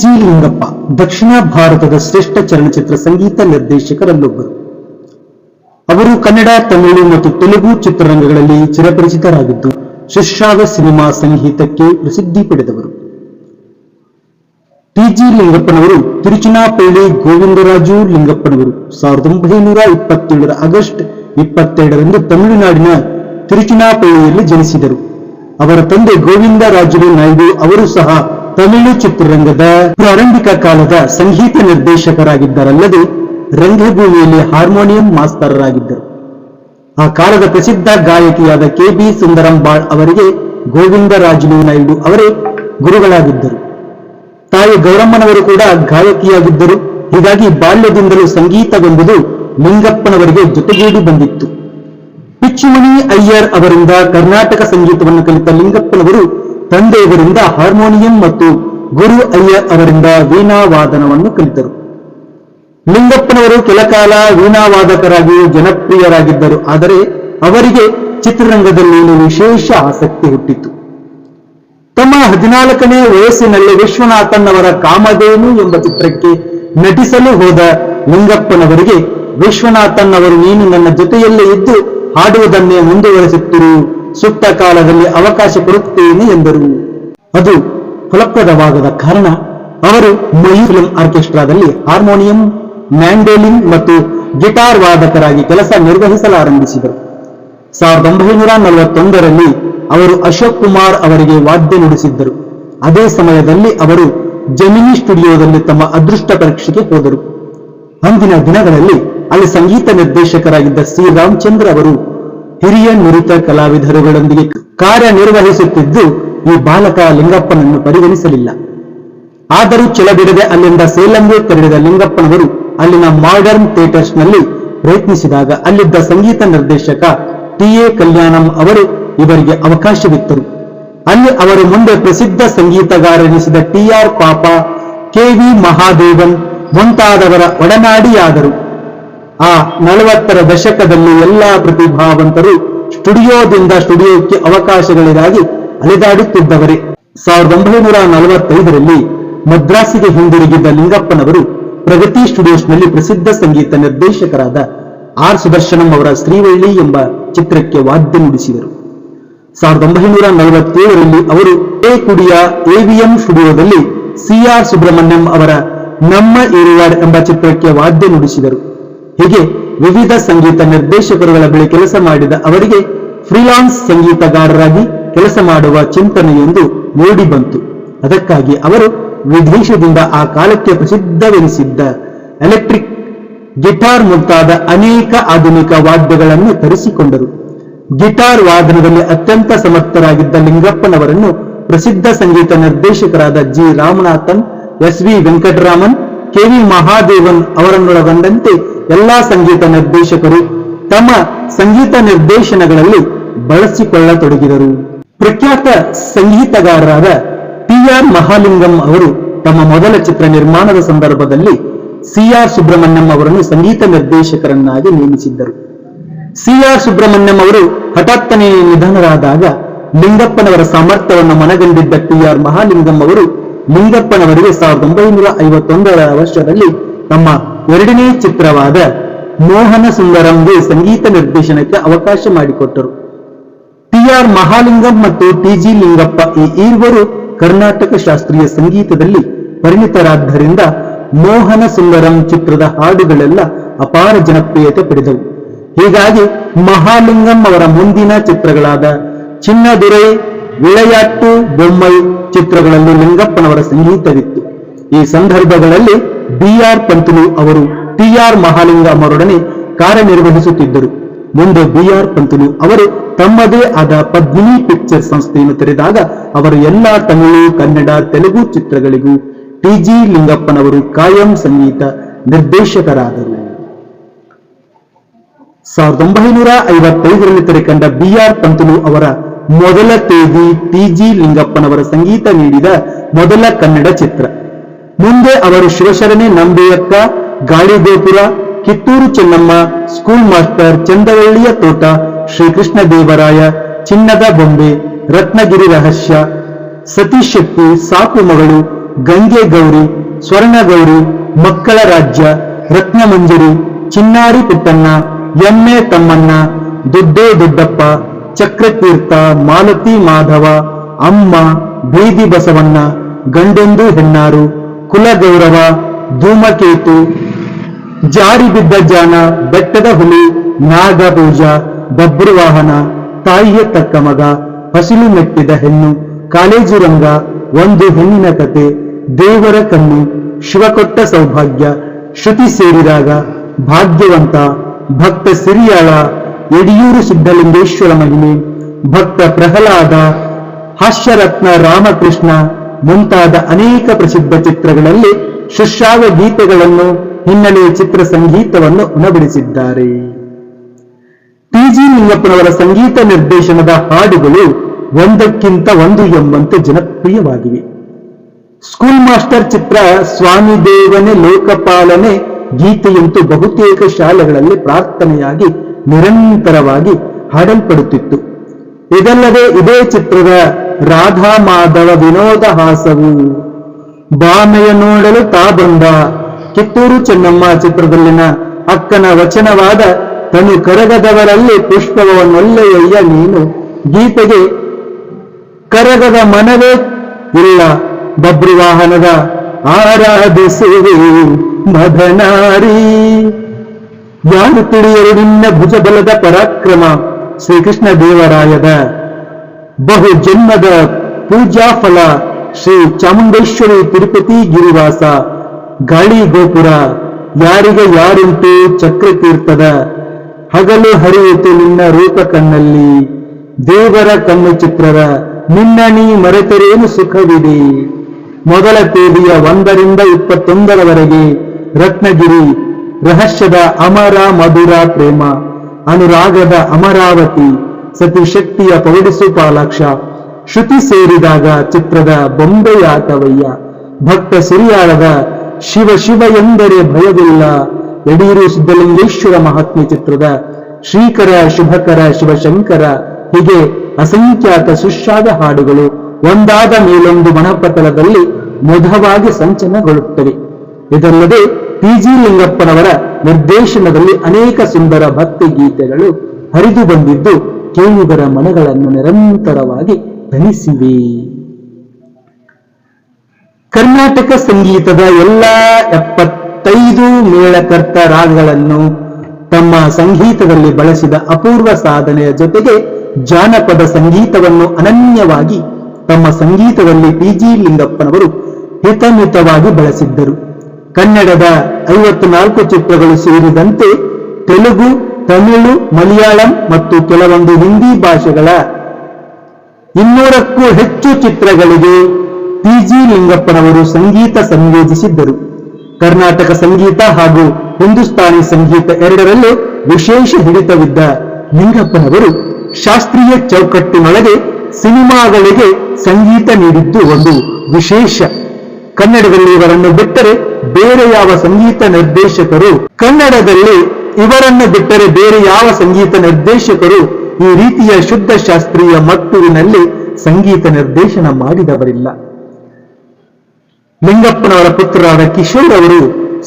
G Lingappa ದಕ್ಷಿಣ ಭಾರತದ ಶ್ರೇಷ್ಠ ಚಲನಚಿತ್ರ ಸಂಗೀತ ನಿರ್ದೇಶಕರಲ್ಲೊಬ್ಬರು. ಅವರು ಕನ್ನಡ, ತಮಿಳು ಮತ್ತು ತೆಲುಗು ಚಿತ್ರರಂಗಗಳಲ್ಲಿ ಚಿರಪರಿಚಿತರಾಗಿದ್ದು ಶುಶ್ರಾವ ಸಿನಿಮಾ ಸಂಗೀತಕ್ಕೆ ಪ್ರಸಿದ್ಧಿ ಪಡೆದವರು. ಟಿ ಜಿ ಲಿಂಗಪ್ಪನವರು ತಿರುಚಿನಾಪಳ್ಳಿ ಗೋವಿಂದರಾಜು ಲಿಂಗಪ್ಪನವರು. ಸಾವಿರದ ಒಂಬೈನೂರ ಇಪ್ಪತ್ತೇಳರ ಆಗಸ್ಟ್ ಇಪ್ಪತ್ತೆರಡರಂದು ತಮಿಳುನಾಡಿನ ತಿರುಚಿನಾಪಳ್ಳಿಯಲ್ಲಿ ಜನಿಸಿದರು. ಅವರ ತಂದೆ ಗೋವಿಂದರಾಜುಲು ನಾಯ್ಡು ಅವರು ಸಹ ತಮಿಳು ಚಿತ್ರರಂಗದ ಪ್ರಾರಂಭಿಕ ಕಾಲದ ಸಂಗೀತ ನಿರ್ದೇಶಕರಾಗಿದ್ದರಲ್ಲದೆ ರಂಗಭೂಮಿಯಲ್ಲಿ ಹಾರ್ಮೋನಿಯಂ ಮಾಸ್ತರರಾಗಿದ್ದರು. ಆ ಕಾಲದ ಪ್ರಸಿದ್ಧ ಗಾಯಕಿಯಾದ ಕೆ ಬಿ ಸುಂದರಂಬಾಳ್ ಅವರಿಗೆ ಗೋವಿಂದರಾಜುಲು ನಾಯ್ಡು ಅವರೇ ಗುರುಗಳಾಗಿದ್ದರು. ತಾಯಿ ಗೌರಮ್ಮನವರು ಕೂಡ ಗಾಯಕಿಯಾಗಿದ್ದರು. ಹೀಗಾಗಿ ಬಾಲ್ಯದಿಂದಲೂ ಸಂಗೀತವೆಂಬುದು ಲಿಂಗಪ್ಪನವರಿಗೆ ಜೊತೆಗೂಡಿ ಬಂದಿತ್ತು. ಪಿಚ್ಚುಮಣಿ ಅಯ್ಯರ್ ಅವರಿಂದ ಕರ್ನಾಟಕ ಸಂಗೀತವನ್ನು ಕಲಿತ ಲಿಂಗಪ್ಪನವರು ತಂದೆಯವರಿಂದ ಹಾರ್ಮೋನಿಯಂ ಮತ್ತು ಗುರು ಅಯ್ಯರ್ ಅವರಿಂದ ವೀಣಾವಾದನವನ್ನು ಕಲಿತರು. ಲಿಂಗಪ್ಪನವರು ಕೆಲಕಾಲ ವೀಣಾವಾದಕರಾಗಿ ಜನಪ್ರಿಯರಾಗಿದ್ದರು, ಆದರೆ ಅವರಿಗೆ ಚಿತ್ರರಂಗದಲ್ಲಿ ವಿಶೇಷ ಆಸಕ್ತಿ ಹುಟ್ಟಿತು. ತಮ್ಮ ಹದಿನಾಲ್ಕನೇ ವಯಸ್ಸಿನಲ್ಲಿ ವಿಶ್ವನಾಥನ್ ಅವರ ಕಾಮಧೇನು ಎಂಬ ಚಿತ್ರಕ್ಕೆ ನಟಿಸಲು ಹೋದ ಲಿಂಗಪ್ಪನವರಿಗೆ ವಿಶ್ವನಾಥನ್ ಅವರು ನೀನು ನನ್ನ ಜೊತೆಯಲ್ಲೇ ಇದ್ದು ಹಾಡುವುದನ್ನೇ ಮುಂದುವರೆಸುತ್ತಿರು ಸೂಕ್ತ ಕಾಲದಲ್ಲಿ ಅವಕಾಶ ಕೊಡುತ್ತೇನೆ ಎಂದರು. ಅದು ಫಲಪ್ರದವಾಗದ ಕಾರಣ ಅವರು ಮಯೂರ್ ಆರ್ಕೆಸ್ಟ್ರಾದಲ್ಲಿ ಹಾರ್ಮೋನಿಯಂ, ಮ್ಯಾಂಡೋಲಿನ್ ಮತ್ತು ಗಿಟಾರ್ ವಾದಕರಾಗಿ ಕೆಲಸ ನಿರ್ವಹಿಸಲಾರಂಭಿಸಿದರು. ಸಾವಿರದ ಒಂಬೈನೂರ ನಲವತ್ತೊಂದರಲ್ಲಿ ಅವರು ಅಶೋಕ್ ಕುಮಾರ್ ಅವರಿಗೆ ವಾದ್ಯ ನುಡಿಸಿದ್ದರು. ಅದೇ ಸಮಯದಲ್ಲಿ ಅವರು ಜಮಿನಿ ಸ್ಟುಡಿಯೋದಲ್ಲಿ ತಮ್ಮ ಅದೃಷ್ಟ ಪರೀಕ್ಷೆಗೆ ಹೋದರು. ಅಂದಿನ ದಿನಗಳಲ್ಲಿ ಅಲ್ಲಿ ಸಂಗೀತ ನಿರ್ದೇಶಕರಾಗಿದ್ದ ಸಿ ರಾಮಚಂದ್ರ ಅವರು ಹಿರಿಯ ನುರಿತ ಕಲಾವಿದರುಗಳೊಂದಿಗೆ ಕಾರ್ಯನಿರ್ವಹಿಸುತ್ತಿದ್ದು ಈ ಬಾಲಕ ಲಿಂಗಪ್ಪನನ್ನು ಪರಿಗಣಿಸಲಿಲ್ಲ. ಆದರೂ ಚಲಬಿಡದೆ ಅಲ್ಲಿಂದ ಸೇಲಂಗೆ ತೆರಳಿದ ಲಿಂಗಪ್ಪನವರು ಅಲ್ಲಿನ ಮಾಡರ್ನ್ ಥಿಯೇಟರ್ಸ್ನಲ್ಲಿ ಪ್ರಯತ್ನಿಸಿದಾಗ ಅಲ್ಲಿದ್ದ ಸಂಗೀತ ನಿರ್ದೇಶಕ ಟಿ. ಎ. ಕಲ್ಯಾಣಂ ಅವರು ಇವರಿಗೆ ಅವಕಾಶವಿತ್ತರು. ಅಲ್ಲಿ ಅವರು ಮುಂದೆ ಪ್ರಸಿದ್ಧ ಸಂಗೀತಗಾರನಿಸಿದ T. R. Papa, K. V. Mahadevan ಮುಂತಾದವರ ಒಡನಾಡಿಯಾದರು. ಆ ನಲವತ್ತರ ದಶಕದಲ್ಲಿ ಎಲ್ಲಾ ಪ್ರತಿಭಾವಂತರು ಸ್ಟುಡಿಯೋದಿಂದ ಸ್ಟುಡಿಯೋಕ್ಕೆ ಅವಕಾಶಗಳಿಗಾಗಿ ಅಲೆದಾಡುತ್ತಿದ್ದವರೇ. ಸಾವಿರದ ಒಂಬೈನೂರ ನಲವತ್ತೈದರಲ್ಲಿ ಮದ್ರಾಸಿಗೆ ಹಿಂದಿರುಗಿದ್ದ ಲಿಂಗಪ್ಪನವರು ಪ್ರಗತಿ ಸ್ಟುಡಿಯೋಸ್ನಲ್ಲಿ ಪ್ರಸಿದ್ಧ ಸಂಗೀತ ನಿರ್ದೇಶಕರಾದ ಆರ್ ಸುದರ್ಶನಂ ಅವರ ಶ್ರೀವಳ್ಳಿ ಎಂಬ ಚಿತ್ರಕ್ಕೆ ವಾದ್ಯ ನುಡಿಸಿದರು. ಸಾವಿರದ ಒಂಬೈನೂರ ನಲವತ್ತೇಳರಲ್ಲಿ ಅವರು ಎ ಕುಡಿಯ ಎವಿಎಂ ಸ್ಟುಡಿಯೋದಲ್ಲಿ ಸಿಆರ್ ಸುಬ್ರಹ್ಮಣ್ಯಂ ಅವರ ನಮ್ಮ ಏರಿಯಾಡ್ ಎಂಬ ಚಿತ್ರಕ್ಕೆ ವಾದ್ಯ ನುಡಿಸಿದರು. ಹೀಗೆ ವಿವಿಧ ಸಂಗೀತ ನಿರ್ದೇಶಕರುಗಳ ಬಳಿ ಕೆಲಸ ಮಾಡಿದ ಅವರಿಗೆ ಫ್ರೀಲಾನ್ಸ್ ಸಂಗೀತಗಾರರಾಗಿ ಕೆಲಸ ಮಾಡುವ ಚಿಂತನೆಯೊಂದು ಮೂಡಿ ಬಂತು. ಅದಕ್ಕಾಗಿ ಅವರು ವಿದೇಶದಿಂದ ಆ ಕಾಲಕ್ಕೆ ಪ್ರಸಿದ್ಧವೆನಿಸಿದ್ದ ಎಲೆಕ್ಟ್ರಿಕ್ ಗಿಟಾರ್ ಮುಂತಾದ ಅನೇಕ ಆಧುನಿಕ ವಾದ್ಯಗಳನ್ನು ತರಿಸಿಕೊಂಡರು. ಗಿಟಾರ್ ವಾದನದಲ್ಲಿ ಅತ್ಯಂತ ಸಮರ್ಥರಾಗಿದ್ದ ಲಿಂಗಪ್ಪನವರನ್ನು ಪ್ರಸಿದ್ಧ ಸಂಗೀತ ನಿರ್ದೇಶಕರಾದ G. Ramanathan, S. V. Venkataraman, K. V. Mahadevan ಅವರನ್ನೊಳಗೊಂಡಂತೆ ಎಲ್ಲಾ ಸಂಗೀತ ನಿರ್ದೇಶಕರು ತಮ್ಮ ಸಂಗೀತ ನಿರ್ದೇಶನಗಳಲ್ಲಿ ಬಳಸಿಕೊಳ್ಳತೊಡಗಿದರು. ಪ್ರಖ್ಯಾತ ಸಂಗೀತಗಾರರಾದ ಟಿ ಆರ್ ಮಹಾಲಿಂಗಂ ಅವರು ತಮ್ಮ ಮೊದಲ ಚಿತ್ರ ನಿರ್ಮಾಣದ ಸಂದರ್ಭದಲ್ಲಿ ಸಿ ಆರ್ ಸುಬ್ರಹ್ಮಣ್ಯಂ ಅವರನ್ನು ಸಂಗೀತ ನಿರ್ದೇಶಕರನ್ನಾಗಿ ನೇಮಿಸಿದ್ದರು. ಸಿ ಆರ್ ಸುಬ್ರಹ್ಮಣ್ಯಂ ಅವರು ಹಠಾತ್ತನೆ ನಿಧನರಾದಾಗ ಲಿಂಗಪ್ಪನವರ ಸಾಮರ್ಥ್ಯವನ್ನು ಮನಗಂಡಿದ್ದ ಟಿ ಆರ್ ಮಹಾಲಿಂಗಂ ಅವರು ಲಿಂಗಪ್ಪನವರಿಗೆ ಸಾವಿರದ ಒಂಬೈನೂರ ಐವತ್ತೊಂದರ ವರ್ಷದಲ್ಲಿ ತಮ್ಮ ಎರಡನೇ ಚಿತ್ರವಾದ ಮೋಹನ ಸುಂದರಂಗೆ ಸಂಗೀತ ನಿರ್ದೇಶನಕ್ಕೆ ಅವಕಾಶ ಮಾಡಿಕೊಟ್ಟರು. ಟಿ ಆರ್ ಮಹಾಲಿಂಗಂ ಮತ್ತು ಟಿ ಜಿ ಲಿಂಗಪ್ಪ ಈ ಇರುವರು ಕರ್ನಾಟಕ ಶಾಸ್ತ್ರೀಯ ಸಂಗೀತದಲ್ಲಿ ಪರಿಣಿತರಾದ್ದರಿಂದ ಮೋಹನ ಸುಂದರಂ ಚಿತ್ರದ ಹಾಡುಗಳೆಲ್ಲ ಅಪಾರ ಜನಪ್ರಿಯತೆ ಪಡೆದವು. ಹೀಗಾಗಿ ಮಹಾಲಿಂಗಂ ಅವರ ಮುಂದಿನ ಚಿತ್ರಗಳಾದ ಚಿನ್ನದುರೈ, ವಿಳೆಯಾಟ್ಟು, ಬೊಮ್ಮೈ ಚಿತ್ರಗಳಲ್ಲಿ ಲಿಂಗಪ್ಪನವರ ಸಂಗೀತವಿತ್ತು. ಈ ಸಂದರ್ಭಗಳಲ್ಲಿ ಬಿ ಆರ್ ಪಂತುಲು ಅವರು ಟಿಆರ್ ಮಹಾಲಿಂಗಂ ಅವರೊಡನೆ ಕಾರ್ಯನಿರ್ವಹಿಸುತ್ತಿದ್ದರು. ಮುಂದೆ ಬಿಆರ್ ಪಂತುಲು ಅವರು ತಮ್ಮದೇ ಆದ ಪದ್ಮಿನಿ ಪಿಕ್ಚರ್ ಸಂಸ್ಥೆಯನ್ನು ತೆರೆದಾಗ ಅವರು ಎಲ್ಲಾ ತಮಿಳು, ಕನ್ನಡ, ತೆಲುಗು ಚಿತ್ರಗಳಿಗೂ ಟಿಜಿ ಲಿಂಗಪ್ಪನವರು ಕಾಯಂ ಸಂಗೀತ ನಿರ್ದೇಶಕರಾದರು. ಸಾವಿರದ ಒಂಬೈನೂರ ಐವತ್ತೈದರಲ್ಲಿ ತೆರೆಕಂಡ ಬಿಆರ್ ಪಂತುಲು ಅವರ ಮೊದಲ ತೇದಿ ಟಿಜಿ ಲಿಂಗಪ್ಪನವರ ಸಂಗೀತ ನೀಡಿದ ಮೊದಲ ಕನ್ನಡ ಚಿತ್ರ. ಮುಂದೆ ಅವರು ಶಿವಶರಣೆ ನಂಬಿಯಕ್ಕ ಗಾಳಿಗೋಪುರ, ಕಿತ್ತೂರು ಚೆನ್ನಮ್ಮ ಸ್ಕೂಲ್ ಮಾಸ್ಟರ್ ಚಂದವಳ್ಳಿಯ ತೋಟ, ಶ್ರೀಕೃಷ್ಣ ದೇವರಾಯ, ಚಿನ್ನದ ಬೊಂಬೆ, ರತ್ನಗಿರಿ ರಹಸ್ಯ, ಸತೀಶ್ ಶೆಟ್ಟಿ, ಸಾಕು ಮಗಳು, ಗಂಗೆ ಗೌರಿ, ಸ್ವರ್ಣಗೌರಿ, ಮಕ್ಕಳ ರಾಜ್ಯ, ರತ್ನಮಂಜರಿ, ಚಿನ್ನಾರಿ ಪುಟ್ಟಣ್ಣ, ಎಮ್ಮೆ ತಮ್ಮಣ್ಣ, ದುಡ್ಡೇ ದುಡ್ಡಪ್ಪ, ಚಕ್ರತೀರ್ಥ, ಮಾಲತಿ ಮಾಧವ, ಅಮ್ಮ, ಬೀದಿ ಬಸವಣ್ಣ, ಗಂಡೊಂದು ಹೆಣ್ಣಾರು ಕುಲಗೌರವ ಧೂಮಕೇತು ಜಾರಿ ಬಿದ್ದ ಜಾನ, ಬೆಟ್ಟದ ಹುಲಿ ನಾಗಭೂಜ ಬಬ್ರುವಾಹನ ತಾಯಿಯ ತಕ್ಕ ಮಗ, ಹಸಿಲು ಮೆಟ್ಟಿದ ಹೆಣ್ಣು, ಕಾಲೇಜು ರಂಗ, ಒಂದು ಹೆಣ್ಣಿನ ಕತೆ, ದೇವರ ಕಣ್ಣು, ಶಿವಕೊಟ್ಟ ಸೌಭಾಗ್ಯ, ಶ್ರುತಿ ಸೇರಿದಾಗ, ಭಾಗ್ಯವಂತ, ಭಕ್ತ ಸಿರಿಯಾಳ ಯಡಿಯೂರು ಸಿದ್ಧಲಿಂಗೇಶ್ವರ ಮಹಿಮೆ, ಭಕ್ತ ಪ್ರಹ್ಲಾದ, ಹಾಸ್ಯರತ್ನ ರಾಮಕೃಷ್ಣ ಮುಂತಾದ ಅನೇಕ ಪ್ರಸಿದ್ಧ ಚಿತ್ರಗಳಲ್ಲಿ ಶುಶ್ರಾವ ಗೀತೆಗಳನ್ನು ಹಿನ್ನೆಲೆ ಚಿತ್ರ ಸಂಗೀತವನ್ನು ಉಣಬಡಿಸಿದ್ದಾರೆ. ಟಿಜಿ ನಿಂಗಪ್ಪನವರ ಸಂಗೀತ ನಿರ್ದೇಶನದ ಹಾಡುಗಳು ಒಂದಕ್ಕಿಂತ ಒಂದು ಎಂಬಂತೆ ಜನಪ್ರಿಯವಾಗಿವೆ. ಸ್ಕೂಲ್ ಮಾಸ್ಟರ್ ಚಿತ್ರ ಸ್ವಾಮಿ ದೇವನೇ ಲೋಕಪಾಲನೆ ಗೀತೆಯಂತೂ ಬಹುತೇಕ ಶಾಲೆಗಳಲ್ಲಿ ಪ್ರಾರ್ಥನೆಯಾಗಿ ನಿರಂತರವಾಗಿ ಹಾಡಲ್ಪಡುತ್ತಿತ್ತು. ಇದಲ್ಲದೆ ಇದೇ ಚಿತ್ರದ ರಾಧಾ ಮಾಧವ ವಿನೋದ ಹಾಸವು. ಬಾಮೆಯ ನೋಡಲು ತಾ ಬಂದ. ಕಿತ್ತೂರು ಚೆನ್ನಮ್ಮ ಚಿತ್ರದಲ್ಲಿನ ಅಕ್ಕನ ವಚನವಾದ ತನು ಕರಗದವರಲ್ಲಿ ಪುಷ್ಪವನ್ನೊಲ್ಲೆಯಯ್ಯ ನೀನು. ಗೀತೆಗೆ ಕರಗದ ಮನವೇ ಇಲ್ಲ. ಬಬ್ರುವಾಹನದ ಆರಾಧಿಸುವೆ ಮದನಾರಿ. ಯಾರು ತಿಳಿಯರು ನಿನ್ನ ಭುಜಬಲದ ಪರಾಕ್ರಮ? ಶ್ರೀಕೃಷ್ಣ ದೇವರಾಯದ ಬಹು ಜನ್ಮದ ಪೂಜಾ ಫಲ ಶ್ರೀ ಚಾಮುಂಡೇಶ್ವರಿ ತಿರುಪತಿ ಗಿರಿವಾಸ. ಗಾಳಿ ಗೋಪುರ, ಯಾರಿಗೆ ಯಾರುಂಟು ಚಕ್ರತೀರ್ಥದ? ಹಗಲು ಹರಿಯಿತು ನಿನ್ನ ರೂಪ ಕಣ್ಣಲ್ಲಿ. ದೇವರ ಕಣ್ಣು ಚಿತ್ರದ, ನಿನ್ನ ನೀ ಮರೆತರೇನು ಸುಖವಿದೆ? ಮೊದಲ ತೇದಿಯ ಒಂದರಿಂದ ಇಪ್ಪತ್ತೊಂದರವರೆಗೆ ರತ್ನಗಿರಿ, ರಹಸ್ಯದ ಅಮರ ಮಧುರ ಪ್ರೇಮ, ಅನುರಾಗದ ಅಮರಾವತಿ. ಸತಿಶಕ್ತಿಯ ಪೌಡಿಸು ಪಾಲಾಕ್ಷ ಶ್ರುತಿ ಸೇರಿದಾಗ ಚಿತ್ರದ ಬೊಂಬೆಯಾಟವಯ್ಯ. ಭಕ್ತ ಸಿರಿಯಾಳದ ಶಿವ ಶಿವ ಎಂದರೆ ಭಯವಿಲ್ಲ. ಯಡಿಯೂರು ಸಿದ್ದಲಿಂಗೇಶ್ವರ ಮಹಾತ್ಮೆ ಚಿತ್ರದ ಶ್ರೀಕರ ಶುಭಕರ ಶಿವಶಂಕರ. ಹೀಗೆ ಅಸಂಖ್ಯಾತ ಸುಶ್ರಾದ ಹಾಡುಗಳು ಒಂದಾದ ಮೇಲೊಂದು ಮನಪಟಲದಲ್ಲಿ ಮೊಧವಾಗಿ ಸಂಚಲನಗೊಳ್ಳುತ್ತವೆ ಇದಲ್ಲದೆ ಟಿ.ಜಿ. ಲಿಂಗಪ್ಪನವರ ನಿರ್ದೇಶನದಲ್ಲಿ ಅನೇಕ ಸುಂದರ ಭಕ್ತಿ ಗೀತೆಗಳು ಹರಿದು ಬಂದಿದ್ದು ಕೇಳುಗರ ಮನಗಳನ್ನು ನಿರಂತರವಾಗಿ ಧನಿಸಿವೆ ಕರ್ನಾಟಕ ಸಂಗೀತದ ಎಲ್ಲ ಎಪ್ಪತ್ತೈದು ಮೇಳಕರ್ತ ರಾಗಗಳನ್ನು ತಮ್ಮ ಸಂಗೀತದಲ್ಲಿ ಬಳಸಿದ ಅಪೂರ್ವ ಸಾಧನೆಯ ಜೊತೆಗೆ ಜಾನಪದ ಸಂಗೀತವನ್ನು ಅನನ್ಯವಾಗಿ ತಮ್ಮ ಸಂಗೀತದಲ್ಲಿ ಪಿ ಜಿ ಲಿಂಗಪ್ಪನವರು ಹಿತಮಿತವಾಗಿ ಬಳಸಿದ್ದರು. ಕನ್ನಡದ ಐವತ್ನಾಲ್ಕು ಚಿತ್ರಗಳು ಸೇರಿದಂತೆ ತೆಲುಗು ತಮಿಳು, ಮಲಯಾಳಂ ಮತ್ತು ಕೆಲವೊಂದು ಹಿಂದಿ ಭಾಷೆಗಳ ಇನ್ನೂರಕ್ಕೂ ಹೆಚ್ಚು ಚಿತ್ರಗಳಿಗೆ ಜಿ ಲಿಂಗಪ್ಪನವರು ಸಂಗೀತ ಸಂಯೋಜಿಸಿದ್ದರು. ಕರ್ನಾಟಕ ಸಂಗೀತ ಹಾಗೂ ಹಿಂದೂಸ್ತಾನಿ ಸಂಗೀತ ಎರಡರಲ್ಲೂ ವಿಶೇಷ ಹಿಡಿತವಿದ್ದ ಲಿಂಗಪ್ಪನವರು ಶಾಸ್ತ್ರೀಯ ಚೌಕಟ್ಟಿನೊಳಗೆ ಸಿನಿಮಾಗಳಿಗೆ ಸಂಗೀತ ನೀಡಿದ್ದು ಒಂದು ವಿಶೇಷ. ಕನ್ನಡದಲ್ಲಿ ಇವರನ್ನು ಬಿಟ್ಟರೆ ಬೇರೆ ಯಾವ ಸಂಗೀತ ನಿರ್ದೇಶಕರು ಕನ್ನಡದಲ್ಲಿ ಇವರನ್ನು ಬಿಟ್ಟರೆ ಬೇರೆ ಯಾವ ಸಂಗೀತ ನಿರ್ದೇಶಕರು ಈ ರೀತಿಯ ಶುದ್ಧ ಶಾಸ್ತ್ರೀಯ ಮಟ್ಟುವಿನಲ್ಲಿ ಸಂಗೀತ ನಿರ್ದೇಶನ ಮಾಡಿದವರಿಲ್ಲ. ಲಿಂಗಪ್ಪನವರ ಪುತ್ರರಾದ ಕಿಶೋರ್ ಅವರು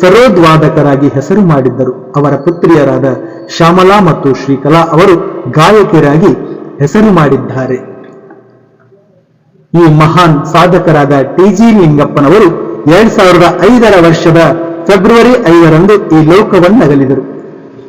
ಸರೋದ್ವಾದಕರಾಗಿ ಹೆಸರು ಮಾಡಿದ್ದರು. ಅವರ ಪುತ್ರಿಯರಾದ ಶ್ಯಾಮಲಾ ಮತ್ತು ಶ್ರೀಕಲಾ ಅವರು ಗಾಯಕಿಯರಾಗಿ ಹೆಸರು ಮಾಡಿದ್ದಾರೆ. ಈ ಮಹಾನ್ ಸಾಧಕರಾದ ಟಿ.ಜಿ. ಲಿಂಗಪ್ಪನವರು ಎರಡ್ ಸಾವಿರದ ಐದರ ವರ್ಷದ ಫೆಬ್ರವರಿ ಐದರಂದು ಈ ಲೋಕವನ್ನಗಲಿದರು.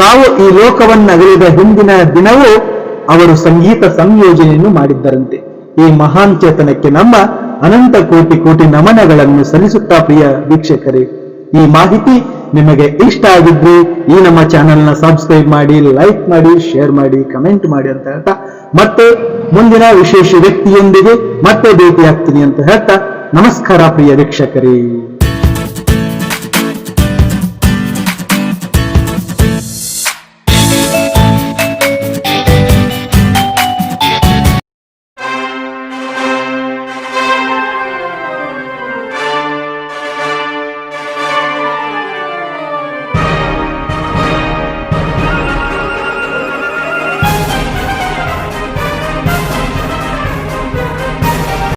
ತಾವು ಈ ಲೋಕವನ್ನಗಲಿದ ಹಿಂದಿನ ದಿನವೂ ಅವರು ಸಂಗೀತ ಸಂಯೋಜನೆಯನ್ನು ಮಾಡಿದ್ದರಂತೆ. ಈ ಮಹಾನ್ ಚೇತನಕ್ಕೆ ನಮ್ಮ ಅನಂತ ಕೋಟಿ ಕೋಟಿ ನಮನಗಳನ್ನು ಸಲ್ಲಿಸುತ್ತಾ ಪ್ರಿಯ ವೀಕ್ಷಕರೇ, ಈ ಮಾಹಿತಿ ನಿಮಗೆ ಇಷ್ಟ ಆಗಿದ್ರೆ ಈ ನಮ್ಮ ಚಾನೆಲ್ನ ಸಬ್ಸ್ಕ್ರೈಬ್ ಮಾಡಿ ಲೈಕ್ ಮಾಡಿ ಶೇರ್ ಮಾಡಿ ಕಮೆಂಟ್ ಮಾಡಿ ಅಂತ ಹೇಳ್ತಾ, ಮತ್ತೆ ಮುಂದಿನ ವಿಶೇಷ ವ್ಯಕ್ತಿಯೊಂದಿಗೆ ಮತ್ತೆ ಭೇಟಿಯಾಗ್ತೀನಿ ಅಂತ ಹೇಳ್ತಾ, ನಮಸ್ಕಾರ ಪ್ರಿಯ ವೀಕ್ಷಕರೇ.